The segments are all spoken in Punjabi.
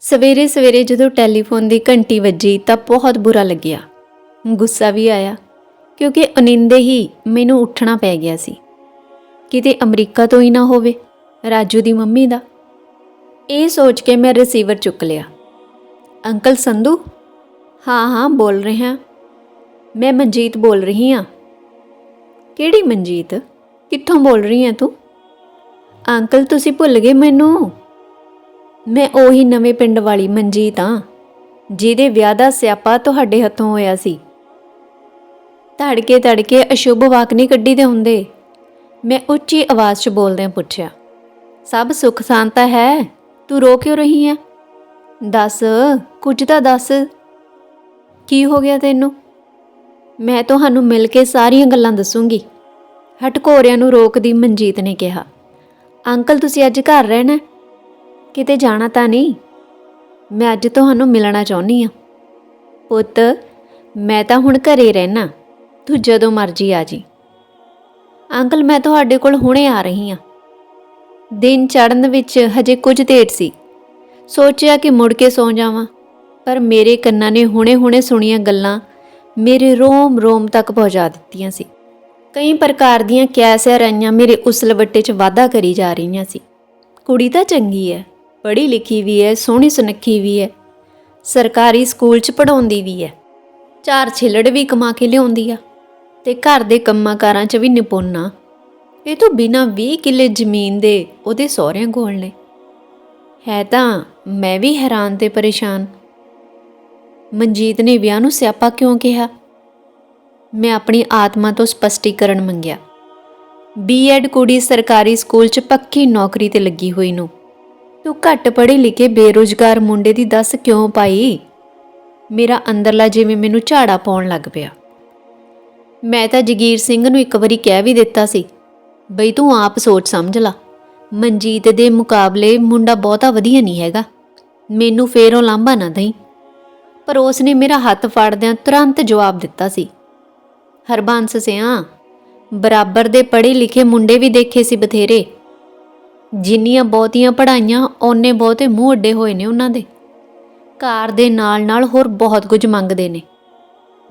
ਸਵੇਰੇ ਸਵੇਰੇ ਜਦੋਂ ਟੈਲੀਫੋਨ ਦੀ ਘੰਟੀ ਵੱਜੀ ਤਾਂ ਬਹੁਤ ਬੁਰਾ ਲੱਗਿਆ। ਗੁੱਸਾ ਵੀ ਆਇਆ, ਕਿਉਂਕਿ ਅਨਿੰਦੇ ਹੀ ਮੈਨੂੰ ਉੱਠਣਾ ਪੈ ਗਿਆ ਸੀ। ਕਿਤੇ ਅਮਰੀਕਾ ਤੋਂ ਹੀ ਨਾ ਹੋਵੇ, ਰਾਜੂ ਦੀ ਮੰਮੀ ਦਾ। ਇਹ ਸੋਚ ਕੇ ਮੈਂ ਰਿਸੀਵਰ ਚੁੱਕ ਲਿਆ। ਅੰਕਲ ਸੰਧੂ? ਹਾਂ ਹਾਂ, ਬੋਲ ਰਿਹਾ ਮੈਂ ਮਨਜੀਤ ਬੋਲ ਰਹੀ ਹਾਂ। ਕਿਹੜੀ ਮਨਜੀਤ? ਕਿੱਥੋਂ ਬੋਲ ਰਹੀ ਹੈ ਤੂੰ? ਅੰਕਲ, ਤੁਸੀਂ ਭੁੱਲ ਗਏ ਮੈਨੂੰ। ਮੈਂ ਉਹੀ ਨਵੇਂ ਪਿੰਡ ਵਾਲੀ ਮਨਜੀਤ ਹਾਂ, ਜਿਹਦੇ ਵਿਆਹ ਦਾ ਸਿਆਪਾ ਤੁਹਾਡੇ ਹੱਥੋਂ ਹੋਇਆ ਸੀ। ਧੜਕੇ ਧੜਕੇ ਅਸ਼ੁਭ ਵਾਕ ਨਹੀਂ ਕੱਢੀ ਦੇ ਹੁੰਦੇ। ਮੈਂ ਉੱਚੀ ਆਵਾਜ਼ 'ਚ ਬੋਲਦਿਆਂ ਪੁੱਛਿਆ, ਸਭ ਸੁੱਖ ਸ਼ਾਂਤਾ ਹੈ? ਤੂੰ ਰੋ ਕਿਉਂ ਰਹੀ ਹੈ ਦੱਸ, ਕੁਝ ਤਾਂ ਦੱਸ। ਕੀ ਹੋ ਗਿਆ ਤੈਨੂੰ? ਮੈਂ ਤੁਹਾਨੂੰ ਮਿਲ ਕੇ ਸਾਰੀਆਂ ਗੱਲਾਂ ਦੱਸੂੰਗੀ। ਹਟਕੋਰਿਆਂ ਨੂੰ ਰੋਕਦੀ ਮਨਜੀਤ ਨੇ ਕਿਹਾ, ਅੰਕਲ, ਤੁਸੀਂ ਅੱਜ ਘਰ ਰਹਿਣਾ? ਕਿਤੇ ਜਾਣਾ ਤਾਂ ਨਹੀਂ। ਮੈਂ ਅੱਜ ਤੁਹਾਨੂੰ ਮਿਲਣਾ ਚਾਹੁੰਦੀ ਆ ਪੁੱਤ, ਮੈਂ ਤਾਂ ਹੁਣ ਘਰੇ ਰਹਿਣਾ। ਤੂੰ ਜਦੋਂ ਮਰਜ਼ੀ ਆ ਜੀ। ਅੰਕਲ, ਮੈਂ ਤੁਹਾਡੇ ਕੋਲ ਹੁਣੇ ਆ ਰਹੀ ਆ ਦਿਨ ਚੜ੍ਹਨ ਵਿੱਚ ਹਜੇ ਕੁਝ ਦੇਰ ਸੀ। ਸੋਚਿਆ ਕਿ ਮੁੜ ਕੇ ਸੌਂ ਜਾਵਾਂ, ਪਰ ਮੇਰੇ ਕੰਨਾਂ ਨੇ ਹੁਣੇ-ਹੁਣੇ ਸੁਣੀਆਂ ਗੱਲਾਂ ਮੇਰੇ ਰੋਮ-ਰੋਮ ਤੱਕ ਪਹੁੰਚਾ ਦਿੱਤੀਆਂ ਸੀ। ਕਈ ਪ੍ਰਕਾਰ ਦੀਆਂ ਕੈਸੇ ਰਾਈਆਂ ਮੇਰੇ ਉਸਲਵੱਟੇ 'ਚ ਵਾਧਾ ਕਰੀ ਜਾ ਰਹੀਆਂ ਸੀ। ਕੁੜੀ ਤਾਂ ਚੰਗੀ ਹੈ ਪੜ੍ਹੀ ਲਿਖੀ ਵੀ ਹੈ ਸੋਹਣੀ ਸੁਨੱਖੀ ਵੀ ਹੈ ਸਰਕਾਰੀ ਸਕੂਲ 'ਚ ਪੜਾਉਂਦੀ ਵੀ ਹੈ ਚਾਰ ਛਿਲੜ ਵੀ ਕਮਾ ਕੇ ਲਿਆਉਂਦੀ ਆ। ਤੇ ਘਰ ਦੇ ਕੰਮਾਂ ਕਾਰਾਂ 'ਚ ਵੀ ਨਿਪੁੰਨ ਆ। ਇਹ ਤੋਂ ਬਿਨਾ 20 ਕਿੱਲੇ ਜ਼ਮੀਨ ਦੇ ਉਹਦੇ ਸਹੁਰਿਆਂ ਕੋਲ ਨੇ। ਹੈ ਤਾਂ ਮੈਂ ਵੀ ਹੈਰਾਨ ਤੇ ਪਰੇਸ਼ਾਨ। ਮਨਜੀਤ ਨੇ ਵਿਆਹ ਨੂੰ ਸਿਆਪਾ ਕਿਉਂ ਕਿਹਾ? ਮੈਂ ਆਪਣੀ ਆਤਮਾ ਤੋਂ ਸਪਸ਼ਟੀਕਰਨ ਮੰਗਿਆ। ਬੀਐਡ ਕੁੜੀ ਸਰਕਾਰੀ ਸਕੂਲ 'ਚ ਪੱਕੀ ਨੌਕਰੀ ਤੇ ਲੱਗੀ ਹੋਈ ਨੂੰ। ਤੂੰ ਘੱਟ ਪੜ੍ਹੇ ਲਿਖੇ ਬੇਰੁਜ਼ਗਾਰ ਮੁੰਡੇ ਦੀ ਦੱਸ ਕਿਉਂ ਪਾਈ? ਮੇਰਾ ਅੰਦਰਲਾ ਜਿਵੇਂ ਮੈਨੂੰ ਝਾੜਾ ਪਾਉਣ ਲੱਗ ਪਿਆ। ਮੈਂ ਤਾਂ ਜਗੀਰ ਸਿੰਘ ਨੂੰ ਇੱਕ ਵਾਰੀ ਕਹਿ ਵੀ ਦਿੱਤਾ ਸੀ, ਬਈ ਤੂੰ ਆਪ ਸੋਚ ਸਮਝ ਲਾ। ਮਨਜੀਤ ਦੇ ਮੁਕਾਬਲੇ ਮੁੰਡਾ ਬਹੁਤਾ ਵਧੀਆ ਨਹੀਂ ਹੈਗਾ। ਮੈਨੂੰ ਫੇਰ ਉਹ ਲਾਂਭਾ ਨਾ ਦਈ। ਪਰ ਉਸ ਨੇ ਮੇਰਾ ਹੱਥ ਫੜਦਿਆਂ ਤੁਰੰਤ ਜਵਾਬ ਦਿੱਤਾ ਸੀ, ਹਰਬੰਸ ਸਿਆਂ, ਬਰਾਬਰ ਦੇ ਪੜ੍ਹੇ ਲਿਖੇ ਮੁੰਡੇ ਵੀ ਦੇਖੇ ਸੀ ਬਥੇਰੇ। ਜਿੰਨੀਆਂ ਬਹੁਤੀਆਂ ਪੜਾਈਆਂ ਓਨੇ ਬਹੁਤੇ ਮੂੰਹ ਅੱਡੇ ਹੋਏ ਨੇ ਉਹਨਾਂ ਦੇ। ਕਾਰ ਦੇ ਨਾਲ-ਨਾਲ ਹੋਰ ਬਹੁਤ ਕੁਝ ਮੰਗਦੇ ਨੇ।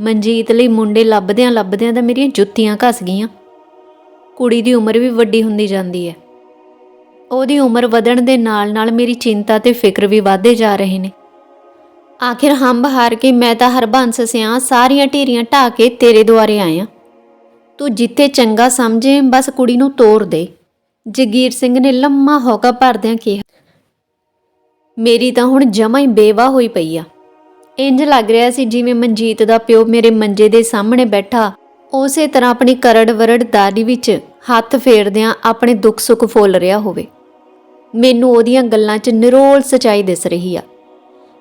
ਮਨਜੀਤ ਲਈ ਮੁੰਡੇ ਲੱਭਦਿਆਂ ਲੱਭਦਿਆਂ ਤਾਂ ਮੇਰੀਆਂ ਜੁੱਤੀਆਂ ਘਸ ਗਈਆਂ। ਕੁੜੀ ਦੀ ਉਮਰ ਵੀ ਵੱਡੀ ਹੁੰਦੀ ਜਾਂਦੀ ਹੈ। ਉਹਦੀ ਉਮਰ ਵਧਣ ਦੇ ਨਾਲ-ਨਾਲ ਮੇਰੀ ਚਿੰਤਾ ਤੇ ਫਿਕਰ ਵੀ ਵਧਦੇ ਜਾ ਰਹੇ ਨੇ। ਆਖਿਰ ਹੰਬ ਹਾਰ ਕੇ ਮੈਂ ਤਾਂ ਹਰਬੰਸ ਸਿਆਂ ਸਾਰੀਆਂ ਢੇਰੀਆਂ ਢਾ ਕੇ ਤੇਰੇ ਦੁਆਰੇ ਆਇਆ। ਤੂੰ ਜਿੱਥੇ ਚੰਗਾ ਸਮਝੇ, ਬਸ ਕੁੜੀ ਨੂੰ ਤੋਰ ਦੇ। ਜਗੀਰ ਸਿੰਘ ਨੇ ਲੰਮਾ ਹੌਕਾ ਭਰਦਿਆਂ ਕਿਹਾ, ਮੇਰੀ ਤਾਂ ਹੁਣ ਜਮਾ ਹੀ ਬੇਵਾ ਹੋਈ ਪਈ ਆ। ਇੰਜ ਲੱਗ ਰਿਹਾ ਸੀ ਜਿਵੇਂ ਮਨਜੀਤ ਦਾ ਪਿਓ ਮੇਰੇ ਮੰਜੇ ਦੇ ਸਾਹਮਣੇ ਬੈਠਾ, ਉਸੇ ਤਰ੍ਹਾਂ ਆਪਣੀ ਕਰੜ ਵਰੜ ਦਾੜੀ ਵਿੱਚ ਹੱਥ ਫੇਰਦਿਆਂ ਆਪਣੇ ਦੁੱਖ ਸੁੱਖ ਫੋਲ ਰਿਹਾ ਹੋਵੇ। ਮੈਨੂੰ ਉਹਦੀਆਂ ਗੱਲਾਂ 'ਚ ਨਿਰੋਲ ਸਚਾਈ ਦਿਸ ਰਹੀ ਆ।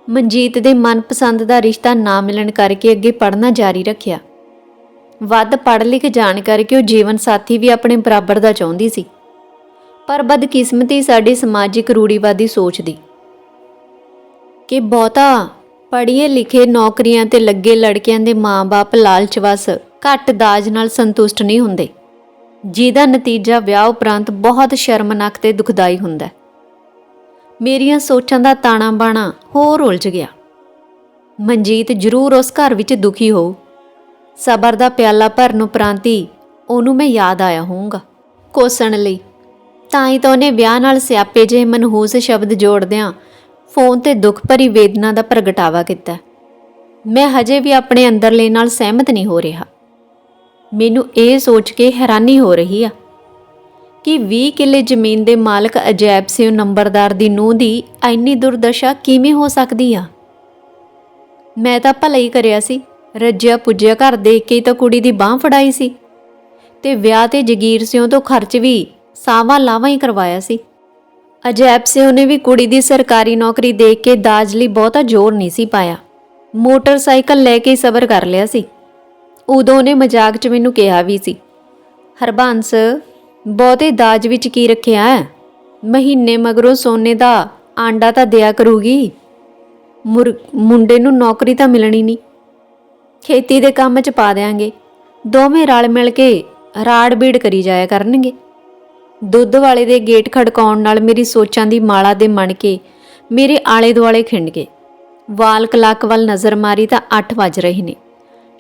ਮਨਜੀਤ ਦੇ ਮਨਪਸੰਦ ਦਾ ਰਿਸ਼ਤਾ ਨਾ ਮਿਲਣ ਕਰਕੇ ਅੱਗੇ ਪੜ੍ਹਨਾ ਜਾਰੀ ਰੱਖਿਆ। ਵੱਧ ਪੜ੍ਹ ਲਿਖ ਜਾਣ ਕਰਕੇ ਉਹ ਜੀਵਨ ਸਾਥੀ ਵੀ ਆਪਣੇ ਬਰਾਬਰ ਦਾ ਚਾਹੁੰਦੀ ਸੀ। ਪਰ ਬਦਕਿਸਮਤੀ ਸਾਡੀ ਸਮਾਜਿਕ ਰੂੜੀਵਾਦੀ ਸੋਚ ਦੀ। ਕਿ ਬਹੁਤਾ ਪੜ੍ਹੀਏ ਲਿਖੇ ਨੌਕਰੀਆਂ ਤੇ ਲੱਗੇ ਲੜਕਿਆਂ ਦੇ ਮਾਪੇ ਲਾਲਚ ਵਸ ਘੱਟ ਦਾਜ ਨਾਲ ਸੰਤੁਸ਼ਟ ਨਹੀਂ ਹੁੰਦੇ, ਜਿਹਦਾ ਨਤੀਜਾ ਵਿਆਹ ਉਪਰੰਤ ਬਹੁਤ ਸ਼ਰਮਨਾਕ ਤੇ ਦੁਖਦਾਈ ਹੁੰਦਾ ਮੇਰੀਆਂ ਸੋਚਾਂ ਦਾ ਤਾਣਾ ਬਾਣਾ ਹੋਰ ਉਲਝ ਗਿਆ। ਮਨਜੀਤ ਜ਼ਰੂਰ ਉਸ ਘਰ ਵਿੱਚ ਦੁਖੀ ਹੋ ਸਬਰ ਦਾ ਪਿਆਲਾ ਭਰਨ ਉਪਰੰਤੀ ਉਹਨੂੰ ਮੈਂ ਯਾਦ ਆਇਆ ਹੋਊਗਾ। ਕੋਸਣ ਲਈ ਤਾਂ ਹੀ ਤਾਂ ਉਹਨੇ ਵਿਆਹ ਨਾਲ ਸਿਆਪੇ ਜੇ ਮਨਹੂਸ ਸ਼ਬਦ ਜੋੜਦਿਆਂ ਫੋਨ ਤੇ ਦੁੱਖ ਭਰੀ ਵੇਦਨਾ ਦਾ ਪ੍ਰਗਟਾਵਾ ਕੀਤਾ। ਮੈਂ ਹਜੇ ਵੀ ਆਪਣੇ ਅੰਦਰਲੇ ਨਾਲ ਸਹਿਮਤ ਨਹੀਂ ਹੋ ਰਿਹਾ। ਮੈਨੂੰ ਇਹ ਸੋਚ ਕੇ ਹੈਰਾਨੀ ਹੋ ਰਹੀ ਆ ਕਿ 20 ਕਿੱਲੇ ਜ਼ਮੀਨ ਦੇ ਮਾਲਕ ਅਜੈਬ ਸਿੰਘ ਨੰਬਰਦਾਰ ਦੀ ਨੂੰਹ ਦੀ ਐਨੀ ਦੁਰਦਸ਼ਾ ਕਿਵੇਂ ਹੋ ਸਕਦੀ ਆ? ਮੈਂ ਤਾਂ ਭਲਾ ਹੀ ਕਰਿਆ ਸੀ। ਰੱਜਿਆ ਪੁੱਜਿਆ ਘਰ ਦੇਖ ਕੇ ਤਾਂ ਕੁੜੀ ਦੀ ਬਾਹ ਫੜਾਈ ਸੀ। ਤੇ ਵਿਆਹ ਤੇ ਜਗੀਰ ਸਿੰਘ ਤੋਂ ਖਰਚ ਵੀ ਸਾਵਾ ਲਾਵਾ ਹੀ ਕਰਵਾਇਆ ਸੀ। ਅਜੈਬ ਸਿੰਘ ਨੇ ਵੀ ਕੁੜੀ ਦੀ ਸਰਕਾਰੀ ਨੌਕਰੀ ਦੇਖ ਕੇ ਦਾਜ ਲਈ ਬਹੁਤਾ ਜ਼ੋਰ ਨਹੀਂ ਸੀ ਪਾਇਆ। ਮੋਟਰਸਾਈਕਲ ਲੈ ਕੇ ਹੀ ਸਬਰ ਕਰ ਲਿਆ ਸੀ। ਉਦੋਂ ਨੇ ਮਜ਼ਾਕ 'ਚ ਮੈਨੂੰ ਕਿਹਾ ਵੀ ਸੀ ਹਰਬੰਸ ਬਹੁਤੇ ਦਾਜ ਵਿੱਚ ਕੀ ਰੱਖਿਆ ਹੈ? ਮਹੀਨੇ ਮਗਰੋਂ ਸੋਨੇ ਦਾ ਆਂਡਾ ਤਾਂ ਦਿਆ ਕਰੂਗੀ। ਮੁਰ- ਮੁੰਡੇ ਨੂੰ ਨੌਕਰੀ ਤਾਂ ਮਿਲਣੀ ਨਹੀਂ। ਖੇਤੀ ਦੇ ਕੰਮ 'ਚ ਪਾ ਦਿਆਂਗੇ। ਦੋਵੇਂ ਰਲ ਮਿਲ ਕੇ ਰਾੜ ਬੀੜ ਕਰੀ ਜਾਇਆ ਕਰਨਗੇ। ਦੁੱਧ ਵਾਲੇ ਦੇ ਗੇਟ ਖੜਕਾਉਣ ਨਾਲ ਮੇਰੀ ਸੋਚਾਂ ਦੀ ਮਾਲਾ ਦੇ ਮਣ ਕੇ ਮੇਰੇ ਆਲੇ ਦੁਆਲੇ ਖਿੰਡ ਗਏ। ਵਾਲ ਕਲਾਕ ਵੱਲ ਨਜ਼ਰ ਮਾਰੀ ਤਾਂ 8 ਵੱਜ ਰਹੇ ਨੇ।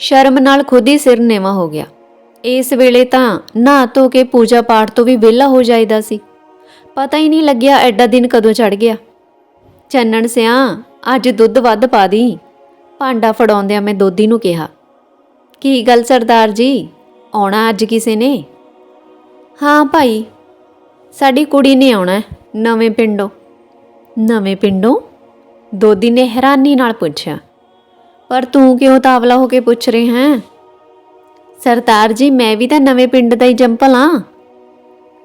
ਸ਼ਰਮ ਨਾਲ ਖੁਦ ਹੀ ਸਿਰ ਨੇਵਾ ਹੋ ਗਿਆ। ਇਸ ਵੇਲੇ ਤਾਂ ਨਹਾ ਧੋ ਕੇ ਪੂਜਾ ਪਾਠ ਤੋਂ ਵੀ ਵਿਹਲਾ ਹੋ ਜਾਈਦਾ ਸੀ। ਪਤਾ ਹੀ ਨਹੀਂ ਲੱਗਿਆ ਐਡਾ ਦਿਨ ਕਦੋਂ ਚੜ ਗਿਆ। ਚੰਨਣ ਸਿਆ, ਅੱਜ ਦੁੱਧ ਵੱਧ ਪਾ ਦੀ। ਭਾਂਡਾ ਫੜਾਉਂਦਿਆਂ ਮੈਂ ਦੋਦੀ ਨੂੰ ਕਿਹਾ, ਕੀ ਗੱਲ ਸਰਦਾਰ ਜੀ? ਆਉਣਾ ਅੱਜ ਕਿਸੇ ਨੇ? ਹਾਂ ਭਾਈ। ਸਾਡੀ ਕੁੜੀ ਨੇ ਆਉਣਾ ਹੈ, ਨਵੇਂ ਪਿੰਡੋਂ। ਨਵੇਂ ਪਿੰਡੋਂ ਦੋਦੀ ਨੇ ਹੈਰਾਨੀ ਨਾਲ ਪੁੱਛਿਆ ਪਰ ਤੂੰ ਕਿਉਂ ਤਾਵਲਾ ਹੋ ਕੇ ਪੁੱਛ ਰਹੇ ਹੈਂ? ਸਰਦਾਰ ਜੀ ਮੈਂ ਵੀ ਤਾਂ ਨਵੇਂ ਪਿੰਡ ਦਾ ਹੀ ਜੰਪਲ ਹਾਂ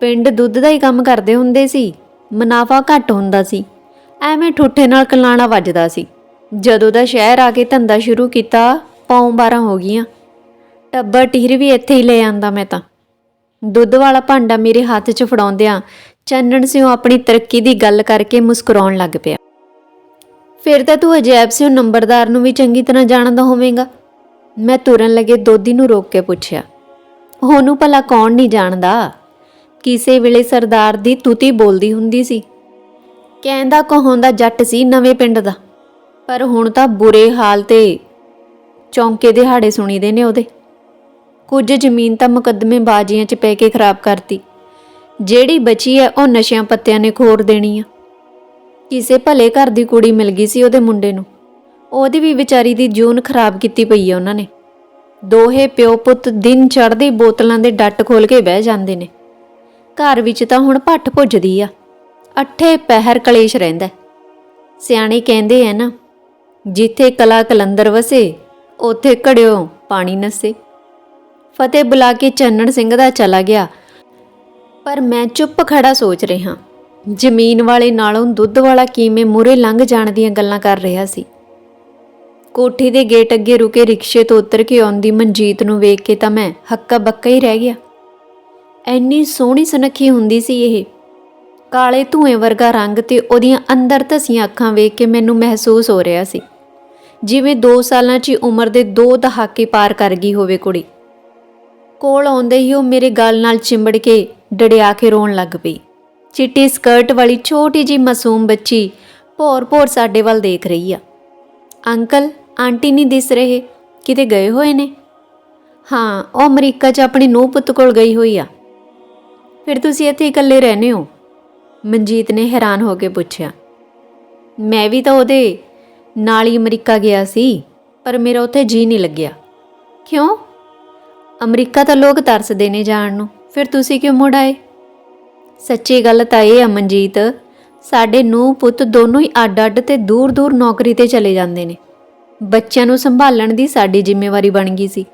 ਪਿੰਡ ਦੁੱਧ ਦਾ ਹੀ ਕੰਮ ਕਰਦੇ ਹੁੰਦੇ ਸੀ ਮੁਨਾਫਾ ਘੱਟ ਹੁੰਦਾ ਸੀ ਐਵੇਂ ਠੁੱਠੇ ਨਾਲ ਕਲਾਣਾ ਵੱਜਦਾ ਸੀ। ਜਦੋਂ ਦਾ ਸ਼ਹਿਰ ਆ ਕੇ ਧੰਦਾ ਸ਼ੁਰੂ ਕੀਤਾ ਪੌਂ 12 ਹੋ ਗਈਆਂ। ਟੱਬਰ ਟੀਰ ਵੀ ਇੱਥੇ ਹੀ ਲੈ ਆਂਦਾ ਮੈਂ ਤਾਂ। ਦੁੱਧ ਵਾਲਾ ਭਾਂਡਾ ਮੇਰੇ ਹੱਥ 'ਚ ਫੜਾਉਂਦਿਆਂ ਚੰਨਣ ਸਿਓ ਆਪਣੀ ਤਰੱਕੀ ਦੀ ਗੱਲ ਕਰਕੇ ਮੁਸਕਰਾਉਣ ਲੱਗ ਪਿਆ। ਫਿਰ ਤਾਂ ਤੂੰ ਅਜੈਬ ਸਿੰਘ ਨੰਬਰਦਾਰ ਨੂੰ ਵੀ ਚੰਗੀ ਤਰ੍ਹਾਂ ਜਾਣਦਾ ਹੋਵੇਂਗਾ। ਮੈਂ ਤੁਰਨ ਲੱਗੇ ਦੋਦੀ ਨੂੰ ਰੋਕ ਕੇ ਪੁੱਛਿਆ ਉਹਨੂੰ ਭਲਾ ਕੌਣ ਨਹੀਂ ਜਾਣਦਾ? ਕਿਸੇ ਵੇਲੇ ਸਰਦਾਰ ਦੀ ਤੁਤੀ ਬੋਲਦੀ ਹੁੰਦੀ ਸੀ। ਕਹਿੰਦਾ ਕਹਾਉਂਦਾ ਜੱਟ ਸੀ ਨਵੇਂ ਪਿੰਡ ਦਾ, ਪਰ ਹੁਣ ਤਾਂ ਬੁਰੇ ਹਾਲ ਤੇ ਚੌਂਕੇ ਦਿਹਾੜੇ ਸੁਣੀਦੇ ਨੇ ਉਹਦੇ। ਕੁਝ ਜ਼ਮੀਨ ਤਾਂ ਮੁਕੱਦਮੇ ਬਾਜ਼ੀਆਂ 'ਚ ਪੈ ਕੇ ਖਰਾਬ ਕਰਤੀ। ਜਿਹੜੀ ਬਚੀ ਹੈ, ਉਹ ਨਸ਼ਿਆਂ ਪੱਤਿਆਂ ਨੇ ਖੋਰ ਦੇਣੀ ਆ। ਕਿਸੇ ਭਲੇ ਘਰ ਦੀ ਕੁੜੀ ਮਿਲ ਗਈ ਸੀ ਉਹਦੇ ਮੁੰਡੇ ਨੂੰ। ਉਹਦੀ ਵੀ ਵਿਚਾਰੀ ਦੀ ਜੂਨ ਖਰਾਬ ਕੀਤੀ ਪਈ ਆ ਉਹਨਾਂ ਨੇ। ਦੋਹੇ ਪਿਓ ਪੁੱਤ ਦਿਨ ਚੜ੍ਹਦੇ ਬੋਤਲਾਂ ਦੇ ਡੱਟ ਖੋਲ ਕੇ ਬਹਿ ਜਾਂਦੇ ਨੇ। ਘਰ ਵਿੱਚ ਤਾਂ ਹੁਣ ਭੱਠ ਭੁੱਜਦੀ ਆ। ਅੱਠੇ ਪਹਿਰ ਕਲੇਸ਼ ਰਹਿੰਦਾ ਸਿਆਣੇ ਕਹਿੰਦੇ ਐ ਨਾ, ਜਿੱਥੇ ਕਲਾ ਕਲੰਦਰ ਵਸੇ, ਉੱਥੇ ਘੜਿਓ ਪਾਣੀ ਨਸੇ। ਫਤਿਹ ਬੁਲਾ ਕੇ ਚੰਨਣ ਸਿੰਘ ਦਾ ਚਲਾ ਗਿਆ। ਪਰ ਮੈਂ ਚੁੱਪ ਖੜਾ ਸੋਚ ਰਿਹਾ ਜ਼ਮੀਨ ਵਾਲੇ ਨਾਲੋਂ ਦੁੱਧ ਵਾਲਾ ਕਿਵੇਂ ਮੂਰੇ ਲੰਘ ਜਾਣ ਦੀਆਂ ਗੱਲਾਂ ਕਰ ਰਿਹਾ ਸੀ। ਕੋਠੀ ਦੇ ਗੇਟ ਅੱਗੇ ਰੁਕੇ ਰਿਕਸ਼ੇ ਤੋਂ ਉਤਰ ਕੇ ਆਉਂਦੀ ਮਨਜੀਤ ਨੂੰ ਵੇਖ ਕੇ ਤਾਂ ਮੈਂ ਹੱਕਾ ਬੱਕਾ ਹੀ ਰਹਿ ਗਿਆ। ਐਨੀ ਸੋਹਣੀ ਸੁਨੱਖੀ ਹੁੰਦੀ ਸੀ ਇਹ। ਕਾਲੇ ਧੂਏ ਵਰਗਾ ਰੰਗ ਤੇ ਉਹਦੀਆਂ ਅੰਦਰ ਧਸੀਆਂ ਅੱਖਾਂ ਵੇਖ ਕੇ ਮੈਨੂੰ ਮਹਿਸੂਸ ਹੋ ਰਿਹਾ ਸੀ। ਜਿਵੇਂ 2 ਸਾਲਾਂ 'ਚ ਹੀ ਉਮਰ ਦੇ ਦੋ ਦਹਾਕੇ ਪਾਰ ਕਰ ਗਈ ਹੋਵੇ ਕੁੜੀ। ਕੋਲ ਆਉਂਦੇ ਹੀ ਉਹ ਮੇਰੇ ਗਲ ਨਾਲ ਚਿੰਬੜ ਕੇ ਡੜਿਆ ਕੇ ਰੋਣ ਲੱਗ ਪਈ। ਚਿੱਟੀ ਸਕਰਟ ਵਾਲੀ ਛੋਟੀ ਜੀ ਮਾਸੂਮ ਬੱਚੀ ਭੋਰ ਭੋਰ ਸਾਡੇ ਵੱਲ ਦੇਖ ਰਹੀ ਆ। ਅੰਕਲ, ਆਂਟੀ ਨਹੀਂ ਦਿਸ ਰਹੇ, ਕਿਤੇ ਗਏ ਹੋਏ ਨੇ? ਹਾਂ, ਉਹ ਅਮਰੀਕਾ 'ਚ ਆਪਣੀ ਨੂੰਹ ਪੁੱਤ ਕੋਲ ਗਈ ਹੋਈ ਆ। ਫਿਰ ਤੁਸੀਂ ਇੱਥੇ ਇਕੱਲੇ ਰਹਿੰਦੇ ਹੋ? ਮਨਜੀਤ ਨੇ ਹੈਰਾਨ ਹੋ ਕੇ ਪੁੱਛਿਆ। ਮੈਂ ਵੀ ਤਾਂ ਉਹਦੇ ਨਾਲ ਹੀ ਅਮਰੀਕਾ ਗਿਆ ਸੀ, ਪਰ ਮੇਰਾ ਉੱਥੇ ਜੀ ਨਹੀਂ ਲੱਗਿਆ। ਕਿਉਂ? ਅਮਰੀਕਾ ਤਾਂ ਲੋਕ ਤਰਸਦੇ ਨੇ ਜਾਣ ਨੂੰ। ਫਿਰ ਤੁਸੀਂ ਕਿਉਂ ਮੁੜ ਆਏ? ਸੱਚੀ ਗੱਲ ਤਾਂ ਇਹ ਅਮਨਜੀਤ ਸਾਡੇ ਨੂੰ ਪੁੱਤ ਦੋਨੋਂ ਹੀ ਅੱਡ-ਅੱਡ ਤੇ ਦੂਰ-ਦੂਰ ਨੌਕਰੀ ਤੇ ਚਲੇ ਜਾਂਦੇ ਨੇ। ਬੱਚਿਆਂ ਨੂੰ ਸੰਭਾਲਣ ਦੀ ਸਾਡੀ ਜ਼ਿੰਮੇਵਾਰੀ ਬਣ ਗਈ ਸੀ।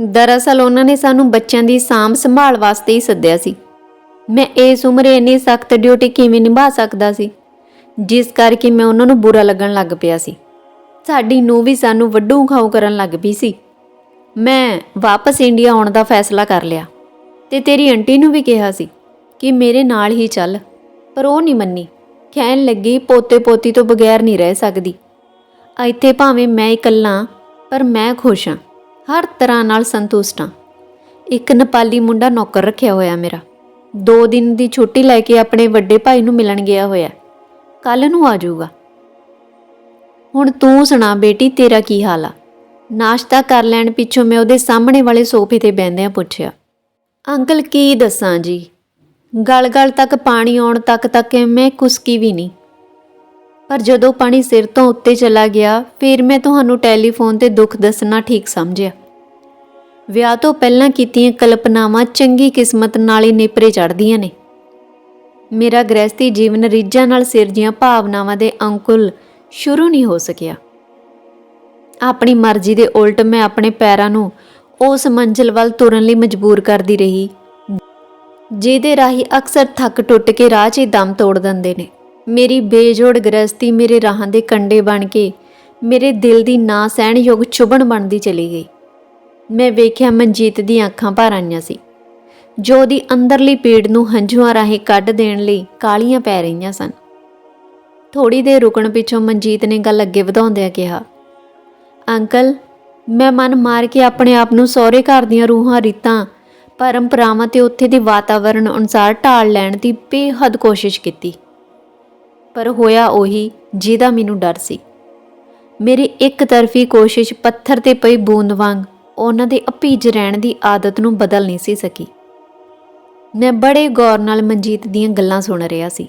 ਦਰਅਸਲ ਉਹਨਾਂ ਨੇ ਸਾਨੂੰ ਬੱਚਿਆਂ ਦੀ ਸਾਂਭ ਸੰਭਾਲ ਵਾਸਤੇ ਹੀ ਸੱਦਿਆ ਸੀ। ਮੈਂ ਇਸ ਉਮਰੇ ਇੰਨੀ ਸਖਤ ਡਿਊਟੀ ਕਿਵੇਂ ਨਿਭਾ ਸਕਦਾ ਸੀ? ਜਿਸ ਕਰਕੇ ਮੈਂ ਉਹਨਾਂ ਨੂੰ ਬੁਰਾ ਲੱਗਣ ਲੱਗ ਪਿਆ ਸੀ। ਸਾਡੀ ਨੂੰ ਵੀ ਸਾਨੂੰ ਵੱਡੂ ਖਾਉ ਕਰਨ ਲੱਗ ਪਈ ਸੀ। ਮੈਂ ਵਾਪਸ ਇੰਡੀਆ ਆਉਣ ਦਾ ਫੈਸਲਾ ਕਰ ਲਿਆ ਤੇ ਤੇਰੀ ਆਂਟੀ ਨੂੰ ਵੀ ਕਿਹਾ ਸੀ ਕਿ ਮੇਰੇ ਨਾਲ ਹੀ ਚੱਲ, ਪਰ ਉਹ ਨਹੀਂ ਮੰਨੀ। ਕਹਿਣ ਲੱਗੀ ਪੋਤੇ ਪੋਤੀ ਤੋਂ ਬਗੈਰ ਨਹੀਂ ਰਹਿ ਸਕਦੀ। ਇੱਥੇ ਭਾਵੇਂ ਮੈਂ ਇਕੱਲਾ ਪਰ ਮੈਂ ਖੁਸ਼ ਹਾਂ, ਹਰ ਤਰ੍ਹਾਂ ਨਾਲ ਸੰਤੁਸ਼ਟ ਹਾਂ। ਇੱਕ ਨੇਪਾਲੀ ਮੁੰਡਾ ਨੌਕਰ ਰੱਖਿਆ ਹੋਇਆ ਮੇਰਾ। ਦੋ ਦਿਨ ਦੀ ਛੁੱਟੀ ਲੈ ਕੇ ਆਪਣੇ ਵੱਡੇ ਭਾਈ ਨੂੰ ਮਿਲਣ ਗਿਆ ਹੋਇਆ। ਕੱਲ ਨੂੰ ਆ ਜਾਊਗਾ। ਹੁਣ ਤੂੰ ਸੁਣਾ ਬੇਟੀ, ਤੇਰਾ ਕੀ ਹਾਲ ਆ? ਨਾਸ਼ਤਾ ਕਰ ਲੈਣ ਪਿੱਛੋਂ ਮੈਂ ਉਹਦੇ ਸਾਹਮਣੇ ਵਾਲੇ ਸੋਫੇ ਤੇ ਬੈੰਦਿਆਂ ਪੁੱਛਿਆ, ਅੰਕਲ ਕੀ ਦੱਸਾਂ ਜੀ? ਗਲ-ਗਲ ਤੱਕ ਪਾਣੀ ਆਉਣ ਤੱਕ ਤੱਕ ਮੈਂ ਕੁਸਕੀ ਵੀ ਨਹੀਂ। ਪਰ ਜਦੋਂ ਪਾਣੀ ਸਿਰ ਤੋਂ ਉੱਤੇ ਚਲਾ ਗਿਆ, ਫਿਰ ਮੈਂ ਤੁਹਾਨੂੰ ਟੈਲੀਫੋਨ ਤੇ ਦੁੱਖ ਦੱਸਣਾ ਠੀਕ ਸਮਝਿਆ। ਵਿਆਹ ਤੋਂ ਪਹਿਲਾਂ ਕੀਤੀਆਂ ਕਲਪਨਾਵਾਂ ਚੰਗੀ ਕਿਸਮਤ ਨਾਲ ਹੀ ਨੇਪਰੇ ਚੜ੍ਹਦੀਆਂ ਨੇ। ਮੇਰਾ ਗ੍ਰਹਿਸਤੀ ਜੀਵਨ ਰੀਝਾਂ ਨਾਲ ਸਿਰਜੀਆਂ ਭਾਵਨਾਵਾਂ ਦੇ ਅੰਕੁਲ ਸ਼ੁਰੂ ਨਹੀਂ ਹੋ ਸਕਿਆ। ਆਪਣੀ ਮਰਜ਼ੀ ਦੇ ਉਲਟ ਮੈਂ ਆਪਣੇ ਪੈਰਾਂ ਨੂੰ ਉਸ ਮੰਜ਼ਿਲ ਵੱਲ ਤੁਰਨ ਲਈ ਮਜਬੂਰ ਕਰਦੀ ਰਹੀ। ਜਿਹਦੇ ਰਾਹੀਂ ਅਕਸਰ ਥੱਕ ਟੁੱਟ ਕੇ ਰਾਹ 'ਚ ਹੀ ਦਮ ਤੋੜ ਦਿੰਦੇ ਨੇ। ਮੇਰੀ ਬੇਜੋੜ ਗ੍ਰਸਤੀ ਮੇਰੇ ਰਾਹਾਂ ਦੇ ਕੰਡੇ ਬਣ ਕੇ ਮੇਰੇ ਦਿਲ ਦੀ ਨਾ ਸਹਿਣਯੋਗ ਚੁਭਣ ਬਣਦੀ ਚਲੀ ਗਈ। ਮੈਂ ਵੇਖਿਆ ਮਨਜੀਤ ਦੀਆਂ ਅੱਖਾਂ ਭਰ ਆਈਆਂ ਸੀ। ਜੋ ਦੀ ਅੰਦਰਲੀ ਪੀੜ ਨੂੰ ਹੰਝੂਆਂ ਰਾਹੀਂ ਕੱਢ ਦੇਣ ਲਈ ਕਾਲੀਆਂ ਪੈ ਰਹੀਆਂ ਸਨ। ਥੋੜੀ ਦੇਰ ਰੁਕਣ ਪਿੱਛੋਂ ਮਨਜੀਤ ਨੇ ਗੱਲ ਅੱਗੇ ਵਧਾਉਂਦਿਆਂ ਕਿਹਾ ਅੰਕਲ, ਮੈਂ ਮਨ ਮਾਰ ਕੇ ਆਪਣੇ ਆਪ ਨੂੰ ਸਹੁਰੇ ਘਰ ਦੀਆਂ ਰੂਹਾਂ ਰੀਤਾਂ, ਪਰੰਪਰਾਵਾਂ ਤੇ ਉੱਥੇ ਦੇ ਵਾਤਾਵਰਣ ਅਨੁਸਾਰ ਢਾਲ ਲੈਣ ਦੀ ਬੇਹੱਦ ਕੋਸ਼ਿਸ਼ ਕੀਤੀ। ਪਰ ਹੋਇਆ ਉਹੀ, ਜਿਹਦਾ ਮੈਨੂੰ ਡਰ ਸੀ। ਮੇਰੀ ਇੱਕ ਤਰਫੀ ਕੋਸ਼ਿਸ਼ ਪੱਥਰ ਤੇ ਪਈ ਬੂੰਦ ਵਾਂਗ ਉਹਨਾਂ ਦੇ ਅਪੀਜ ਰਹਿਣ ਦੀ ਆਦਤ ਨੂੰ ਬਦਲ ਨਹੀਂ ਸੀ ਸਕੀ। ਮੈਂ ਬੜੇ ਗੌਰ ਨਾਲ ਮਨਜੀਤ ਦੀਆਂ ਗੱਲਾਂ ਸੁਣ ਰਿਹਾ ਸੀ,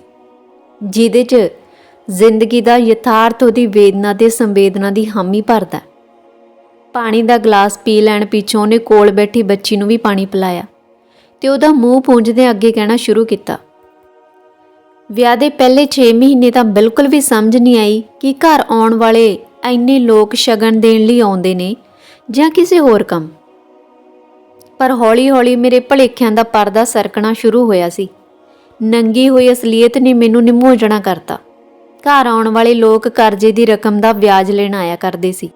ਜਿਹਦੇ 'ਚ ਜ਼ਿੰਦਗੀ ਦਾ ਯਥਾਰਥ ਉਹਦੀ ਵੇਦਨਾ ਤੇ ਸੰਵੇਦਨਾ ਦੀ ਹਾਮੀ ਭਰਦਾ ਪਾਣੀ ਦਾ ਗਲਾਸ ਪੀ ਲੈਣ ਪਿੱਛੋਂ ਉਹਨੇ ਕੋਲ ਬੈਠੀ ਬੱਚੀ ਨੂੰ ਵੀ ਪਾਣੀ ਪਿਲਾਇਆ ਤੇ ਉਹਦਾ ਮੂੰਹ ਪੂੰਝਦੇ ਅੱਗੇ ਕਹਿਣਾ ਸ਼ੁਰੂ ਕੀਤਾ। ਵਿਆਹ ਦੇ ਪਹਿਲੇ 6 ਮਹੀਨੇ ਤਾਂ ਬਿਲਕੁਲ ਵੀ ਸਮਝ ਨਹੀਂ ਆਈ ਕਿ ਘਰ ਆਉਣ ਵਾਲੇ ਐਨੇ ਲੋਕ ਸ਼ਗਨ ਦੇਣ ਲਈ ਆਉਂਦੇ ਨੇ ਜਾਂ ਕਿਸੇ ਹੋਰ ਕੰਮ। ਪਰ ਹੌਲੀ-ਹੌਲੀ ਮੇਰੇ ਭਲੇਖਿਆਂ ਦਾ ਪਰਦਾ ਸਰਕਣਾ ਸ਼ੁਰੂ ਹੋਇਆ ਸੀ। ਨੰਗੀ ਹੋਈ ਅਸਲੀਅਤ ਨੇ ਮੈਨੂੰ ਨਿਮੋਝਣਾ ਕਰਤਾ। ਘਰ ਆਉਣ ਵਾਲੇ ਲੋਕ ਕਰਜ਼ੇ ਦੀ ਰਕਮ ਦਾ ਵਿਆਜ ਲੈਣ ਆਇਆ ਕਰਦੇ ਸੀ।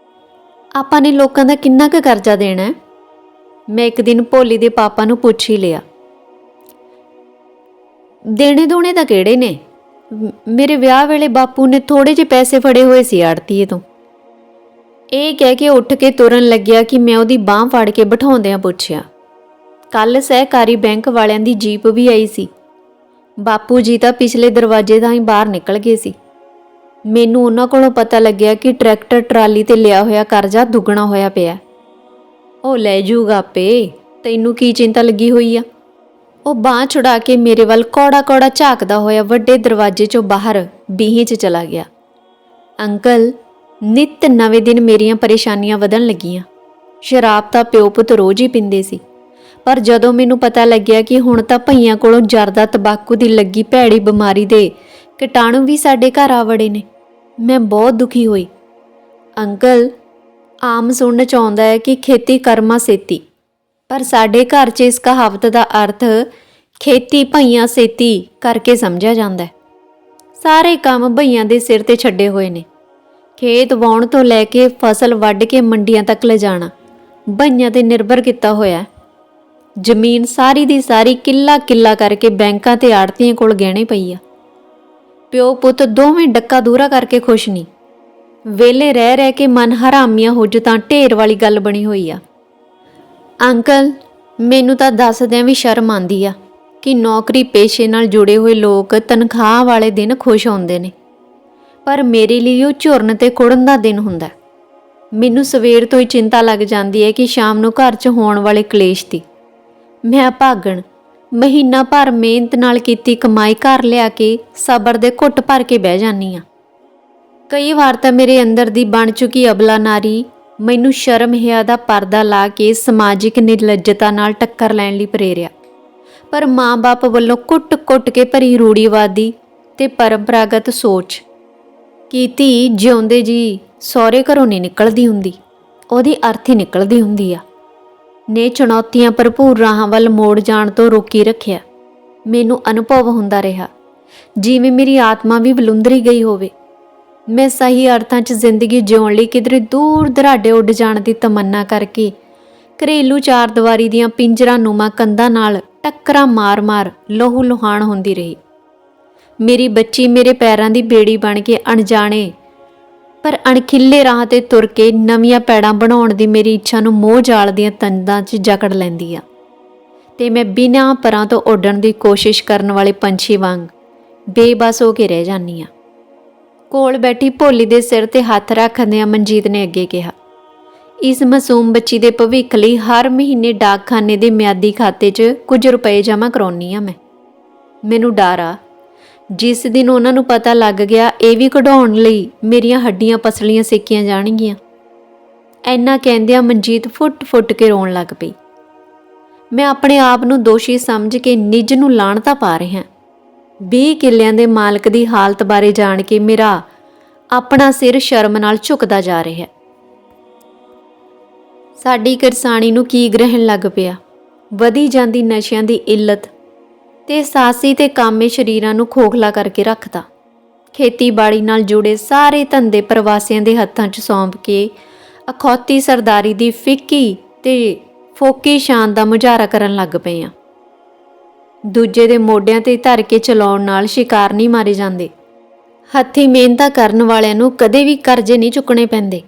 ਆਪਾਂ ਨੇ ਲੋਕਾਂ ਦਾ ਕਿੰਨਾ ਕੁ ਕਰਜ਼ਾ ਦੇਣਾ ਹੈ? ਮੈਂ ਇੱਕ ਦਿਨ ਭੋਲੀ ਦੇ ਪਾਪਾ ਨੂੰ ਪੁੱਛ ਹੀ ਲਿਆ। ਦੇਣੇ ਦੋਣੇ ਤਾਂ ਕਿਹੜੇ ਨੇ? ਮੇਰੇ ਵਿਆਹ ਵੇਲੇ ਬਾਪੂ ਨੇ ਥੋੜੇ ਜਿਹੇ ਪੈਸੇ ਫੜੇ ਹੋਏ ਸੀ ਆੜਤੀਏ ਤੋਂ। ਇਹ ਕਹਿ ਕੇ ਉੱਠ ਕੇ ਤੁਰਨ ਲੱਗਿਆ ਕਿ ਮੈਂ ਉਹਦੀ ਬਾਹ ਫੜ ਕੇ ਬਿਠਾਉਂਦਿਆਂ ਪੁੱਛਿਆ ਕੱਲ ਸਹਿਕਾਰੀ ਬੈਂਕ ਵਾਲਿਆਂ ਦੀ ਜੀਪ ਵੀ ਆਈ ਸੀ। ਬਾਪੂ ਜੀ ਤਾਂ ਪਿਛਲੇ ਦਰਵਾਜ਼ੇ ਤੋਂ ਹੀ ਬਾਹਰ ਨਿਕਲ ਗਏ ਸੀ। ਮੈਨੂੰ ਉਹਨਾਂ ਕੋਲੋਂ ਪਤਾ ਲੱਗਿਆ ਕਿ ਟਰੈਕਟਰ ਟਰਾਲੀ ਤੇ ਲਿਆ ਹੋਇਆ ਕਰਜ਼ਾ ਦੁੱਗਣਾ ਹੋਇਆ ਪਿਆ ਉਹ ਲੈ ਜੂਗਾ ਆਪੇ। ਤੈਨੂੰ ਕੀ ਚਿੰਤਾ ਲੱਗੀ ਹੋਈ ਆ? ਉਹ ਬਾਹ ਛੁਡਾ ਕੇ ਮੇਰੇ ਵੱਲ ਕੌੜਾ ਕੌੜਾ ਝਾਕਦਾ ਹੋਇਆ ਵੱਡੇ ਦਰਵਾਜ਼ੇ 'ਚੋਂ ਬਾਹਰ ਬੀਹੇ 'ਚ ਚਲਾ ਗਿਆ। ਅੰਕਲ, ਨਿਤ ਨਵੇਂ ਦਿਨ ਮੇਰੀਆਂ ਪਰੇਸ਼ਾਨੀਆਂ ਵਧਣ ਲੱਗੀਆਂ। ਸ਼ਰਾਬ ਤਾਂ ਪਿਓ ਪੁੱਤ ਰੋਜ਼ ਹੀ ਪੀਂਦੇ ਸੀ। ਪਰ ਜਦੋਂ ਮੈਨੂੰ ਪਤਾ ਲੱਗਿਆ ਕਿ ਹੁਣ ਤਾਂ ਭਈਆਂ ਕੋਲੋਂ ਜਰਦਾ ਤਬਾਕੂ ਦੀ ਲੱਗੀ ਭੈੜੀ ਬਿਮਾਰੀ ਦੇ ਕੀਟਾਣੂ ਵੀ ਸਾਡੇ ਘਰ ਆ ਵੜੇ ਨੇ ਮੈਂ ਬਹੁਤ ਦੁਖੀ ਹੋਈ। ਅੰਕਲ, ਆਮ ਸੁਣਨ ਚ ਆਉਂਦਾ ਹੈ ਕਿ ਖੇਤੀ ਕਰਮਾ ਸੇਤੀ। ਪਰ ਸਾਡੇ ਘਰ 'ਚ ਇਸ ਕਹਾਵਤ ਦਾ ਅਰਥ ਖੇਤੀ ਭਈਆਂ ਸੇਤੀ ਕਰਕੇ ਸਮਝਿਆ ਜਾਂਦਾ ਹੈ। ਸਾਰੇ ਕੰਮ ਭਈਆਂ ਦੇ ਸਿਰ ਤੇ ਛੱਡੇ ਹੋਏ ਨੇ। ਖੇਤ ਵਾਉਣ ਤੋਂ ਲੈ ਕੇ ਫਸਲ ਵੱਢ ਕੇ ਮੰਡੀਆਂ ਤੱਕ ਲਿਜਾਣਾ, ਭਈਆਂ ਤੇ ਨਿਰਭਰ ਕੀਤਾ ਹੋਇਆ ਜ਼ਮੀਨ ਸਾਰੀ ਦੀ ਸਾਰੀ ਕਿੱਲਾ ਕਿੱਲਾ ਕਰਕੇ ਬੈਂਕਾਂ ਤੇ ਆੜਤੀਆਂ ਕੋਲ ਗਹਿਣੇ ਪਈ ਆ। ਪਿਓ ਪੁੱਤ ਦੋਵੇਂ ਡੱਕਾ ਦੂਰਾ ਕਰਕੇ ਖੁਸ਼ ਨਹੀਂ ਵੇਲੇ ਰਹਿ ਰਹਿ ਕੇ ਮਨ ਹਰਾਮੀਆਂ ਹੋ ਤਾਂ ਢੇਰ ਵਾਲੀ ਗੱਲ ਬਣੀ ਹੋਈ ਆ। ਅੰਕਲ, ਮੈਨੂੰ ਤਾਂ ਦੱਸਦਿਆਂ ਵੀ ਸ਼ਰਮ ਆਂਦੀ ਆ ਕਿ ਨੌਕਰੀ ਪੇਸ਼ੇ ਨਾਲ ਜੁੜੇ ਹੋਏ ਲੋਕ ਤਨਖਾਹ ਵਾਲੇ ਦਿਨ ਖੁਸ਼ ਹੁੰਦੇ ਨੇ। ਪਰ ਮੇਰੇ ਲਈ ਉਹ ਝੁਰਨ ਤੇ ਕੁੜਨ ਦਾ ਦਿਨ ਹੁੰਦਾ। ਮੈਨੂੰ ਸਵੇਰ ਤੋਂ ਹੀ ਚਿੰਤਾ ਲੱਗ ਜਾਂਦੀ ਹੈ ਕਿ ਸ਼ਾਮ ਨੂੰ ਘਰ 'ਚ ਹੋਣ ਵਾਲੇ ਕਲੇਸ਼ ਦੀ। ਮੈਂ ਭਾਗਣ ਮਹੀਨਾ ਭਰ ਮਿਹਨਤ ਨਾਲ ਕੀਤੀ ਕਮਾਈ ਘਰ ਲਿਆ ਕੇ ਸਬਰ ਦੇ ਘੁੱਟ ਭਰ ਕੇ ਬਹਿ ਜਾਂਦੀ ਆ ਕਈ ਵਾਰ ਤਾਂ ਮੇਰੇ ਅੰਦਰ ਦੀ ਬਣ ਚੁੱਕੀ ਅਬਲਾ ਨਾਰੀ ਮੈਨੂੰ ਸ਼ਰਮ ਹਿਆ ਦਾ ਪਰਦਾ ਲਾ ਕੇ ਸਮਾਜਿਕ ਨਿਰਲਜਤਾ ਨਾਲ ਟੱਕਰ ਲੈਣ ਲਈ ਪ੍ਰੇਰਿਆ। ਪਰ ਮਾਂ-ਬਾਪ ਵੱਲੋਂ ਕੁੱਟ-ਕੁੱਟ ਕੇ ਭਰੀ ਰੂੜੀਵਾਦੀ ਤੇ ਪਰੰਪਰਾਗਤ ਸੋਚ ਕੀਤੀ ਧੀ ਜਿਉਂਦੇ ਜੀ ਸਹੁਰੇ ਘਰੋਂ ਨਹੀਂ ਨਿਕਲਦੀ ਹੁੰਦੀ, ਉਹਦੀ ਅਰਥੀ ਨਿਕਲਦੀ ਹੁੰਦੀ ਆ। ਨੇ ਚੁਣੌਤੀਆਂ ਭਰਪੂਰ ਰਾਹਾਂ ਵੱਲ ਮੋੜ ਜਾਣ ਤੋਂ ਰੋਕੀ ਰੱਖਿਆ। ਮੈਨੂੰ ਅਨੁਭਵ ਹੁੰਦਾ ਰਿਹਾ, ਜਿਵੇਂ ਮੇਰੀ ਆਤਮਾ ਵੀ ਬਲੁੰਦਰੀ ਗਈ ਹੋਵੇ। ਮੈਂ ਸਹੀ ਅਰਥਾਂ 'ਚ ਜ਼ਿੰਦਗੀ ਜਿਉਣ ਲਈ ਕਿਧਰੇ ਦੂਰ ਦਰਾਡੇ ਉੱਡ ਜਾਣ ਦੀ ਤਮੰਨਾ ਕਰਕੇ ਘਰੇਲੂ ਚਾਰ ਦੀਵਾਰੀ ਦੀਆਂ ਪਿੰਜਰਾ ਨੂਮਾ ਕੰਧਾਂ ਨਾਲ ਟੱਕਰਾਂ ਮਾਰ-ਮਾਰ ਲਹੂ ਲੁਹਾਣ ਹੁੰਦੀ ਰਹੀ। ਮੇਰੀ ਬੱਚੀ ਮੇਰੇ ਪੈਰਾਂ ਦੀ ਬੇੜੀ ਬਣ ਕੇ ਅਣਜਾਣੇ ਪਰ ਅਣਖਿੱਲੇ ਰਾਹ ਤੇ ਤੁਰ ਕੇ ਨਵੀਆਂ ਪੈੜਾਂ ਬਣਾਉਣ ਦੀ ਮੇਰੀ ਇੱਛਾ ਨੂੰ ਮੋਹ ਜਾਲ ਦੀਆਂ ਤੰਦਾਂ 'ਚ ਜਕੜ ਲੈਂਦੀ ਆ। ਤੇ ਮੈਂ ਬਿਨਾਂ ਪਰਾਂ ਤੋਂ ਉੱਡਣ ਦੀ ਕੋਸ਼ਿਸ਼ ਕਰਨ ਵਾਲੇ ਪੰਛੀ ਵਾਂਗ ਬੇਬਸ ਹੋ ਕੇ ਰਹਿ ਜਾਂਦੀ ਆ। ਕੋਲ ਬੈਠੀ ਭੋਲੀ ਦੇ ਸਿਰ ਤੇ ਹੱਥ ਰੱਖਦਿਆਂ ਮਨਜੀਤ ਨੇ ਅੱਗੇ ਕਿਹਾ, ਇਸ ਮਾਸੂਮ ਬੱਚੀ ਦੇ ਭਵਿੱਖ ਲਈ ਹਰ ਮਹੀਨੇ ਡਾਕਖਾਨੇ ਦੇ ਮਿਆਦੀ ਖਾਤੇ 'ਚ ਕੁਝ ਰੁਪਏ ਜਮ੍ਹਾਂ ਕਰਾਉਣੀ ਆ ਮੈਂ। ਮੈਨੂੰ ਡਰ ਆ ਜਿਸ ਦਿਨ ਉਹਨਾਂ ਨੂੰ ਪਤਾ ਲੱਗ ਗਿਆ, ਇਹ ਵੀ ਕਢਾਉਣ ਲਈ ਮੇਰੀਆਂ ਹੱਡੀਆਂ ਪਸਲੀਆਂ ਸੇਕੀਆਂ ਜਾਣਗੀਆਂ। ਐਨਾ ਕਹਿੰਦਿਆਂ ਮਨਜੀਤ ਫੁੱਟ-ਫੁੱਟ ਕੇ ਰੋਣ ਲੱਗ ਪਈ। ਮੈਂ ਆਪਣੇ ਆਪ ਨੂੰ ਦੋਸ਼ੀ ਸਮਝ ਕੇ ਨਿੱਜ ਨੂੰ ਲਾਣਤਾ ਪਾ ਰਿਹਾ 20 ਕਿੱਲਿਆਂ ਦੇ ਮਾਲਕ ਦੀ ਹਾਲਤ ਬਾਰੇ ਜਾਣ ਕੇ ਮੇਰਾ ਆਪਣਾ ਸਿਰ ਸ਼ਰਮ ਨਾਲ ਝੁਕਦਾ ਜਾ ਰਿਹਾ। ਸਾਡੀ ਕਿਰਸਾਣੀ ਨੂੰ ਕੀ ਗ੍ਰਹਿਣ ਲੱਗ ਪਿਆ? ਵਧੀ ਜਾਂਦੀ ਨਸ਼ਿਆਂ ਦੀ ਇੱਲਤ ਤੇ ਸਾਸੀ ਤੇ ਕਾਮੇ ਸ਼ਰੀਰਾਂ ਨੂੰ ਖੋਖਲਾ ਕਰਕੇ ਰੱਖਦਾ। ਖੇਤੀਬਾੜੀ ਨਾਲ ਜੁੜੇ ਸਾਰੇ ਧੰਦੇ ਪ੍ਰਵਾਸੀਆਂ ਦੇ ਹੱਥਾਂ 'ਚ ਸੌਂਪ ਕੇ ਅਖੌਤੀ ਸਰਦਾਰੀ ਦੀ ਫਿੱਕੀ ਤੇ ਫੋਕੀ ਸ਼ਾਨ ਦਾ ਮੁਜ਼ਾਹਰਾ ਕਰਨ ਲੱਗ ਪਏ ਆ। ਦੂਜੇ ਦੇ ਮੋਢਿਆਂ ਤੇ ਧਰ ਕੇ ਚਲਾਉਣ ਨਾਲ ਸ਼ਿਕਾਰ ਨਹੀਂ ਮਾਰੇ ਜਾਂਦੇ। ਹੱਥੀ ਮਿਹਨਤਾਂ ਕਰਨ ਵਾਲਿਆਂ ਨੂੰ ਕਦੇ ਵੀ ਕਰਜ਼ੇ ਨਹੀਂ ਚੁੱਕਣੇ ਪੈਂਦੇ।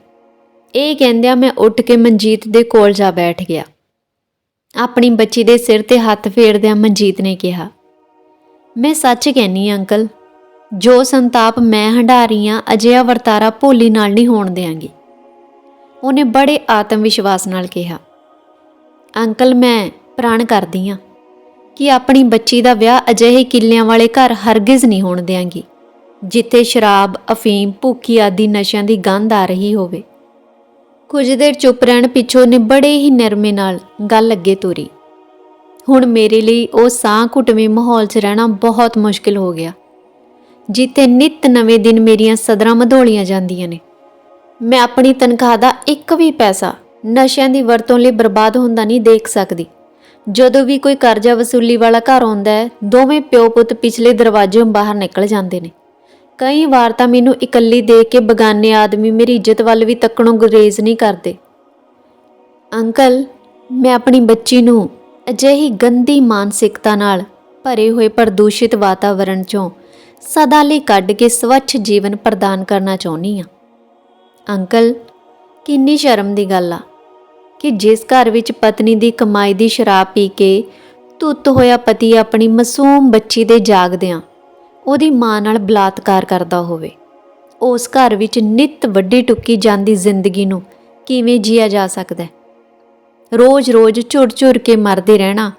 ਇਹ ਕਹਿੰਦਿਆਂ ਮੈਂ ਉੱਠ ਕੇ ਮਨਜੀਤ ਦੇ ਕੋਲ ਜਾ ਬੈਠ ਗਿਆ। ਆਪਣੀ ਬੱਚੀ ਦੇ ਸਿਰ ਤੇ ਹੱਥ ਫੇਰਦਿਆਂ ਮਨਜੀਤ ਨੇ ਕਿਹਾ, ਮੈਂ ਸੱਚ ਕਹਿਨੀ ਅੰਕਲ, ਜੋ ਸੰਤਾਪ ਮੈਂ ਹੰਢਾ ਰਹੀ ਹਾਂ ਅਜਿਹਾ ਵਰਤਾਰਾ ਭੋਲੀ ਨਾਲ ਨਹੀਂ ਹੋਣ ਦਿਆਂਗੀ। ਉਹਨੇ ਬੜੇ ਆਤਮ ਵਿਸ਼ਵਾਸ ਨਾਲ ਕਿਹਾ, ਅੰਕਲ, ਮੈਂ ਪ੍ਰਣ ਕਰਦੀ ਹਾਂ ਕਿ ਆਪਣੀ ਬੱਚੀ ਦਾ ਵਿਆਹ ਅਜਿਹੇ ਕਿੱਲਿਆਂ ਵਾਲੇ ਘਰ ਹਰਗਿਜ਼ ਨਹੀਂ ਹੋਣ ਦਿਆਂਗੀ, ਜਿੱਥੇ ਸ਼ਰਾਬ, ਅਫੀਮ ਭੁੱਕੀ ਆਦਿ ਨਸ਼ਿਆਂ ਦੀ ਗੰਧ ਆ ਰਹੀ ਹੋਵੇ। ਕੁਝ ਦੇਰ ਚੁੱਪ ਰਹਿਣ ਪਿੱਛੋਂ ਨੇ ਬੜੇ ਹੀ ਨਰਮੇ ਨਾਲ ਗੱਲ ਅੱਗੇ ਤੋਰੀ। ਹੁਣ ਮੇਰੇ ਲਈ ਉਹ ਸਾਹ ਘੁਟਵੇਂ ਮਾਹੌਲ 'ਚ ਰਹਿਣਾ ਬਹੁਤ ਮੁਸ਼ਕਿਲ ਹੋ ਗਿਆ, ਜਿੱਥੇ ਨਿਤ ਨਵੇਂ ਦਿਨ ਮੇਰੀਆਂ ਸਦਰਾਂ ਮਧੋਲੀਆਂ ਜਾਂਦੀਆਂ ਨੇ। ਮੈਂ ਆਪਣੀ ਤਨਖਾਹ ਦਾ ਇੱਕ ਵੀ ਪੈਸਾ ਨਸ਼ਿਆਂ ਦੀ ਵਰਤੋਂ ਲਈ ਬਰਬਾਦ ਹੁੰਦਾ ਨਹੀਂ ਦੇਖ ਸਕਦੀ। ਜਦੋਂ ਵੀ ਕੋਈ ਕਰਜ਼ਾ ਵਸੂਲੀ ਵਾਲਾ ਘਰ ਆਉਂਦਾ ਹੈ, ਦੋਵੇਂ ਪਿਓ ਪੁੱਤ ਪਿਛਲੇ ਦਰਵਾਜ਼ਿਓਂ ਬਾਹਰ ਨਿਕਲ ਜਾਂਦੇ ਨੇ। ਕਈ ਵਾਰ ਤਾਂ ਮੈਨੂੰ ਇਕੱਲੀ ਦੇਖ ਕੇ ਬਗਾਨੇ ਆਦਮੀ ਮੇਰੀ ਇੱਜ਼ਤ ਵੱਲ ਵੀ ਤੱਕਣੋਂ ਗੁਰੇਜ਼ ਨਹੀਂ ਕਰਦੇ। ਅੰਕਲ, ਮੈਂ ਆਪਣੀ ਬੱਚੀ ਨੂੰ ਅਜਿਹੀ ਗੰਦੀ ਮਾਨਸਿਕਤਾ ਨਾਲ ਭਰੇ ਹੋਏ ਪ੍ਰਦੂਸ਼ਿਤ ਵਾਤਾਵਰਣ ਚੋਂ ਸਦਾ ਲਈ ਕੱਢ ਕੇ ਸਵੱਛ ਜੀਵਨ ਪ੍ਰਦਾਨ ਕਰਨਾ ਚਾਹੁੰਦੀ ਹਾਂ। ਅੰਕਲ, ਕਿੰਨੀ ਸ਼ਰਮ ਦੀ ਗੱਲ ਆ ਕਿ ਜਿਸ ਘਰ ਵਿੱਚ ਪਤਨੀ ਦੀ ਕਮਾਈ ਦੀ ਸ਼ਰਾਬ ਪੀ ਕੇ ਧੁੱਤ ਹੋਇਆ ਪਤੀ ਆਪਣੀ ਮਾਸੂਮ ਬੱਚੀ ਦੇ ਜਾਗਦਿਆਂ ਉਹਦੀ ਮਾਂ ਨਾਲ ਬਲਾਤਕਾਰ ਕਰਦਾ ਹੋਵੇ। ਉਸ ਘਰ ਵਿੱਚ ਨਿਤ ਵੱਡੀ ਟੁੱਕੀ ਜਾਂਦੀ ਜ਼ਿੰਦਗੀ ਨੂੰ ਕਿਵੇਂ ਜੀਆ ਜਾ ਸਕਦਾ ਹੈ? ਰੋਜ਼-ਰੋਜ਼ ਝੁਰ-ਝੁਰ ਕੇ ਮਰਦੇ ਰਹਿਣਾ,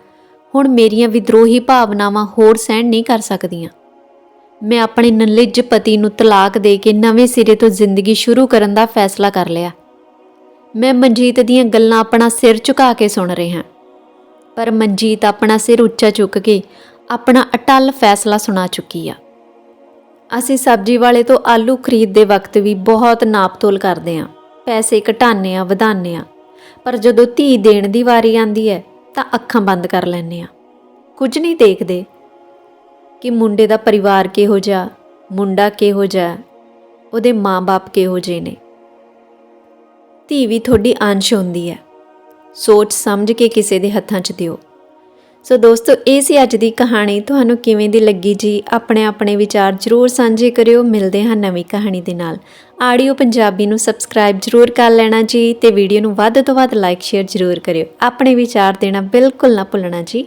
ਹੁਣ ਮੇਰੀਆਂ ਵਿਦਰੋਹੀ ਭਾਵਨਾਵਾਂ ਹੋਰ ਸਹਿਣ ਨਹੀਂ ਕਰ ਸਕਦੀਆਂ। ਮੈਂ ਆਪਣੇ ਨਲਿੱਜ ਪਤੀ ਨੂੰ ਤਲਾਕ ਦੇ ਕੇ ਨਵੇਂ ਸਿਰੇ ਤੋਂ ਜ਼ਿੰਦਗੀ ਸ਼ੁਰੂ ਕਰਨ ਦਾ ਫੈਸਲਾ ਕਰ ਲਿਆ। ਮੈਂ ਮਨਜੀਤ ਦੀਆਂ ਗੱਲਾਂ ਆਪਣਾ ਸਿਰ ਝੁਕਾ ਕੇ ਸੁਣ ਰਿਹਾ। ਪਰ ਮਨਜੀਤ ਆਪਣਾ ਸਿਰ ਉੱਚਾ ਚੁੱਕ ਕੇ ਆਪਣਾ ਅਟਲ ਫੈਸਲਾ ਸੁਣਾ ਚੁੱਕੀ ਆ। ਅਸੀਂ ਸਬਜ਼ੀ ਵਾਲੇ ਤੋਂ ਆਲੂ ਖਰੀਦਦੇ ਵਕਤ ਵੀ ਬਹੁਤ ਨਾਪਤੋਲ ਕਰਦੇ ਆਂ। ਪੈਸੇ ਘਟਾਉਂਦੇ ਆ, ਵਧਾਉਂਦੇ ਆ। ਪਰ ਜਦੋਂ ਧੀ ਦੇਣ ਦੀ ਵਾਰੀ ਆਂਦੀ ਹੈ ਤਾਂ ਅੱਖਾਂ ਬੰਦ ਕਰ ਲੈਂਦੇ ਆ। ਕੁਝ ਨਹੀਂ ਦੇਖਦੇ ਕਿ ਮੁੰਡੇ ਦਾ ਪਰਿਵਾਰ ਕਿਹੋ ਜਿਹਾ, ਮੁੰਡਾ ਕਿਹੋ ਜਿਹਾ, ਉਹਦੇ ਮਾਂ-ਬਾਪ ਕਿਹੋ ਜਿਹੇ ਨੇ। ਧੀ ਵੀ ਤੁਹਾਡੀ ਅੰਸ਼ ਹੁੰਦੀ ਹੈ ਸੋਚ ਸਮਝ ਕੇ ਕਿਸੇ ਦੇ ਹੱਥਾਂ 'ਚ ਦਿਓ। ਸੋ ਦੋਸਤੋ, ਇਹ ਸੀ ਅੱਜ ਦੀ ਕਹਾਣੀ। ਤੁਹਾਨੂੰ ਕਿਵੇਂ ਦੀ ਲੱਗੀ ਜੀ? ਆਪਣੇ ਆਪਣੇ ਵਿਚਾਰ ਜਰੂਰ ਸਾਂਝੇ ਕਰਿਓ। ਮਿਲਦੇ ਹਾਂ ਨਵੀਂ ਕਹਾਣੀ ਦੇ ਨਾਲ। ਆਡੀਓ ਪੰਜਾਬੀ ਨੂੰ ਸਬਸਕ੍ਰਾਈਬ ਜਰੂਰ ਕਰ ਲੈਣਾ ਜੀ ਤੇ ਵੀਡੀਓ ਨੂੰ ਵੱਧ ਤੋਂ ਵੱਧ ਲਾਈਕ ਸ਼ੇਅਰ ਜਰੂਰ ਕਰਿਓ। ਆਪਣੇ ਵਿਚਾਰ ਦੇਣਾ ਬਿਲਕੁਲ ਨਾ ਭੁੱਲਣਾ ਜੀ।